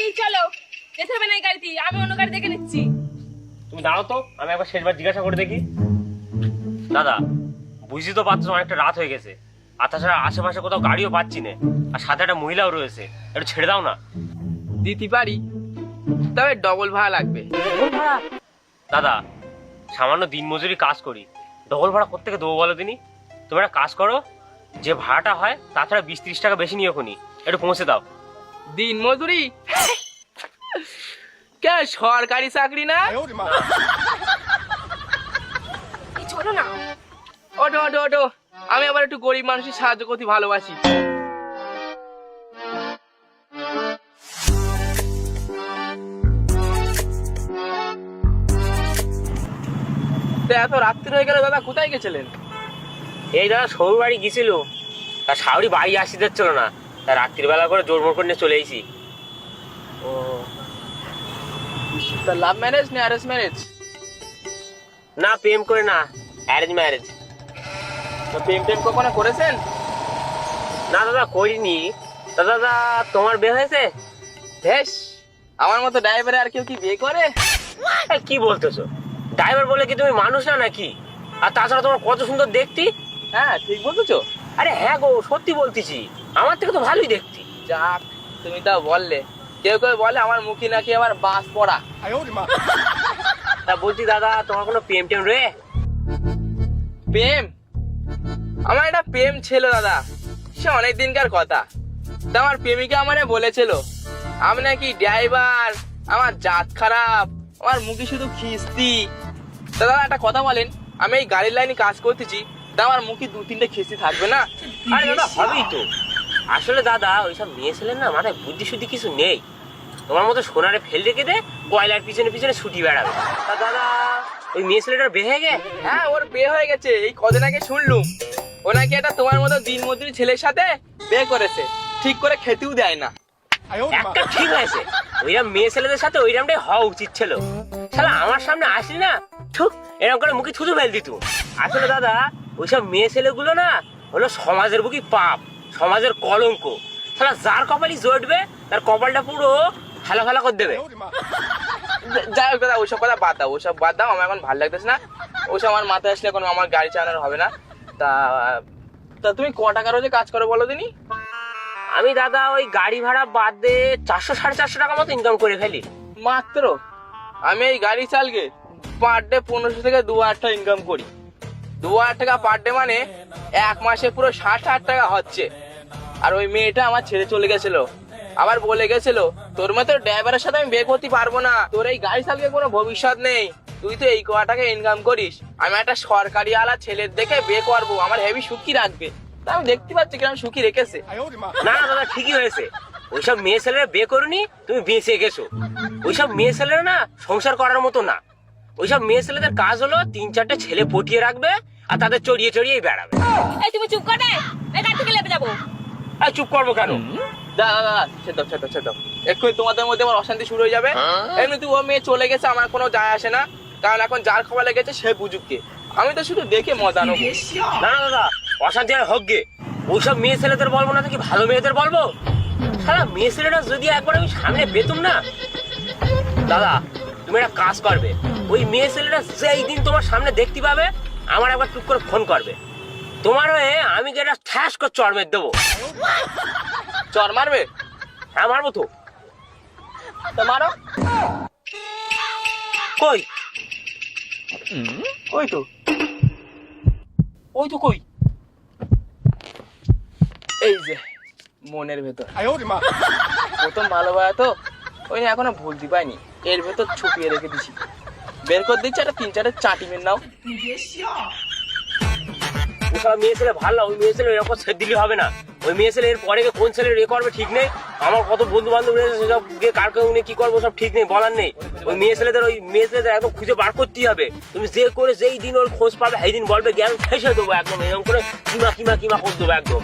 এই চলো যেতে হবে না এই গাড়িতে আমি অন্য গাড়ি দেখে নিচ্ছি। তুমি দাঁড়াও তো আমি একবার শেষবার জিজ্ঞাসা করে দেখি। দাদা বুঝি তো পাচ্ছ অনেকটা রাত হয়ে গেছে। আর তাছাড়া আশেপাশে কোথাও গাড়িও পাচ্ছি না। আর সাথে একটা মহিলাও রয়েছে একটু ছেড়ে দাও না। দিতে পারি তবে ডবল ভাড়া লাগবে। দাদা সামান্য দিনমজুরি কাজ করি। ডবল ভাড়া কোথেকে দেবো বলো দিনই তুমি একটা কাজ করো যে ভাড়াটা হয় তাছাড়া বিশ ত্রিশ টাকা বেশি নিও খুনি। একটু পৌঁছে দাও। দিন মজুরি? কে সরকারি চাকরি না? চলো না। ওটো ওটো ওটো আমি আবার একটু গরিব মানুষের সাহায্য করতে ভালোবাসি। তা এত রাত্রি হয়ে গেল দাদা কোথায় গেছিলেন? এই দাদা সৌর বাড়ি গেছিল তা শাওরি বাড়ি আসি যাচ্ছিল না? তা রাত্রিবেলা করে জোর মোর করে নিয়ে চলে এসেছি ও। তা লাভ ম্যারেজ না অ্যারেঞ্জ ম্যারেজ না প্রেম করে না অ্যারেঞ্জ ম্যারেজ তো প্রেম টেম কখনো করেছেন? না দাদা করিনি। তা দাদা তোমার বিয়ে হয়েছে? বেশ আমার মতো ড্রাইভারে আর কেউ কি বিয়ে করে? কি বলতেছো? ড্রাইভার বলে কি তুমি মানুষ না নাকি? আর তাছাড়া তোমার কত সুন্দর দেখতি? হ্যাঁ ঠিক বলতেছো? আরে হ্যাঁ গো সত্যি বলতেছি। আমার থেকে তো ভালোই দেখতি। যাক তুমি তা বললে। কেউ কেউ বলে আমার মুখে নাকি আমার বাস পড়া। তা বলছি দাদা তোমার কোনো প্রেম টেম রে? প্রেম? আমার একটা প্রেম ছিল দাদা। সে অনেক দিনকার কথা। তা আমার প্রেমিকা আমারে বলেছিল আমি নাকি ড্রাইভার আমার জাত খারাপ আমার মুখে শুধু খিস্তি। তা দাদা একটা কথা বলেন আমি এই গাড়ির লাইনে কাজ করতেছি। তা আমার মুখে দু তিনটে খিস্তি থাকবে না? আরে দাদা হবেই তো। আসলে দাদা ওইসব মেয়ে ছেলের না মাথায় বুদ্ধি শুদ্ধি কিছু নেই। তোমার মতো সোনারে ফেল রেখে দে কয়লার পিছনে পিছনে ছুটি বেড়াবে। তা দাদা ওই মেয়ে ছেলেটার বেহে গে হ্যাঁ ওর বিয়ে হয়ে গেছে। এই কদিন আগে শুনলুম ও নাকি একটা তোমার মতো দিন মজুরি ছেলের সাথে বিয়ে করেছে। ঠিক করে খেতেও দেয় না। একটা ঠিক হয়েছে। ওইরকম মেয়ে ছেলেদের সাথে ওইরকমটাই হওয়া উচিত ছিল। শালা আমার সামনে আসলি না? ছুক এরকম করে মুখে থুতু ফেল দিত। আসলে দাদা ওইসব মেয়ে ছেলেগুলো না হলো সমাজের বুকি পাপ সমাজের কলঙ্ক। শালা যার কপালই জটবে তার কপালটা পুরো ফেলা ফেলা করে দেবে। যাই হোক দাদা ওইসব কথা বাদ দাও ওইসব বাদ দাও আমার এখন ভালো লাগতেছে না। ওইসব আমার মাথায় আসলে কোনো আমার গাড়ি চালানোর হবে না। তা তা তুমি ক টাকা রোজে কাজ করো বলো দিনি? আমি দাদা ওই গাড়ি ভাড়া বাদ দিয়ে চারশো সাড়ে চারশো টাকা মতো ইনকাম করে ফেলি। মাত্র? আমি এই গাড়ি চালকে পার ডে পনেরোশো থেকে দু হাজার টাকা ইনকাম করি। দু হাজার টাকা পার ডে মানে এক মাসে পুরো ষাট হাজার টাকা হচ্ছে। আর ওই মেয়েটা আমার ছেড়ে চলে গেছিল। আবার বলে গেছিল তোর মতো ড্রাইভারের সাথে আমি বিয়ে করতে পারব না। তোর এই গাড়ি চালকে কোনো ভবিষ্যৎ নেই। তুই তো এই কয়া টাকা ইনকাম করিস। আমি একটা সরকারি আলা ছেলের দেখে বিয়ে করব। আমার হেভি সুখী রাখবে। তা আমি দেখতে পাচ্ছি কিরম সুখী রেখেছে। না না দাদা ঠিকই হয়েছে। ওইসব মেয়ে ছেলেরা বিয়ে করনি তুমি বেঁচে গেছো। ওইসব মেয়ে ছেলেরা না সংসার করার মতো না। ওইসব মেয়ে ছেলেদের কাজ হলো তিন চারটে ছেলে পটিয়ে রাখবে আর তাদের চড়িয়ে চড়িয়ে বেড়াবে। এই তুমি চুপ করে? এই গাড়ি থেকে লেপে যাব। আর চুপ করব কেন? দাদা দাদা ছেদ ছেদ ছেদ এক্ষুনি তোমাদের মধ্যে আমার অশান্তি শুরু হয়ে যাবে। এমনিতে ও মেয়ে চলে গেছে আমার কোনো যায় আসে না। কারণ এখন যার খবর লেগেছে সে বুঝুককে আমি তো শুধু দেখে মজা নেব। না না দাদা অশান্তি আর হোক গে। ওইসব মেয়ে ছেলেদের বলব না তো কি ভালো মেয়েদের বলব? সারা মেয়ে ছেলেটা যদি একবার আমি সামনে পেতুম না? দাদা তুমি একটা কাজ করবে। ওই মেয়ে ছেলেটা যেই দিন তোমার সামনে দেখতে পাবে আমার একবার টুক করে ফোন করবে। তোমার হয়ে আমি যেটা ঠ্যাস করে চড়মের দেবো। চর মারবে? হ্যাঁ মারবো তো। মারো। কই? ওই তো? ওই তো কই? এই যে মনের ভেতর। প্রথম ভালোবাসা তো ওই এখনও ভুলতে পাইনি এর ভেতর ছুপিয়ে রেখে দিছি। বের করে দিচ্ছি, একটা তিন চারটে চাটি মেন নাও। মেয়ে ছেলে ভালো ওই মেয়ে ছেলে এরকম দিলে হবে না। ওই মেয়ে ছেলে এর পরে কোন ছেলে এ করবে ঠিক নেই? আমার কত বন্ধু বান্ধব রয়েছে গিয়ে কার কেউ কি করব সব ঠিক নেই, বলার নেই। ওই মেয়ে ছেলেদের, ওই মেয়ে ছেলেদের একদম খুঁজে বার করতেই হবে। তুমি যে করে যেই দিন ওর খোঁজ পাবে, সেই দিন বলবে, জ্ঞান ফেসে দেবো একদম। এরকম করে কিমা কিমা কিমা করে দেবো একদম।